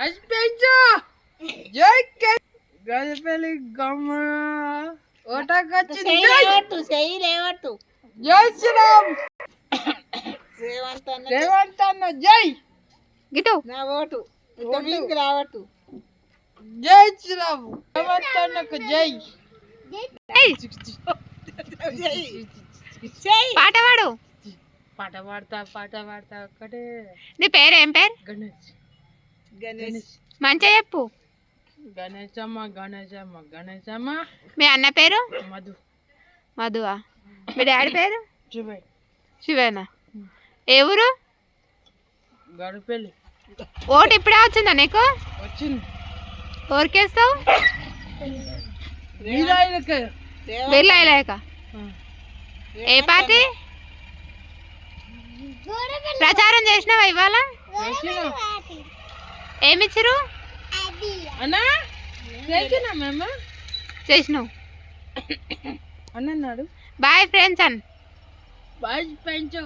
అస్పెంచు గజపల్లి గమ్మ ఓటకొచ్చింది జై లేవట్టు చెయ్యి లేవట్టు జై శ్రీరామ్ రేవంత్ అన్న జై గిటు నా ఓటు మీకు రావట్టు జై శ్రీరామ్ రేవంత్ అన్నకు జై పాట పాడు. పాట పాడతా పాట పాడతా. ఒక్కటే నీ పేరు ఏం పేరు? గణేష్. గణేష్. మంచిగా చెప్పు. గణేశమ్మ గణేశమ్మ గణేశమ్మ మీ అన్న పేరు? మధు. మధువా? మీ డాడీ పేరు? జుబై శివేనా? ఏ ఊరు? గడపల్లి. ఓటు ఇప్పుడే వచ్చిందా నీకు? వచ్చింది. బిర్లా ఇలాక ఏ పార్టీ? ప్రచారం చేసినావా ఇవాళ? చేసిన ఏమిచ్చిరు అన్నా? చేసినా మేము చేసినావు. అన్నన్నాడు బాయ్ ఫ్రెండ్స్ అన్. బాయ్ పెంచు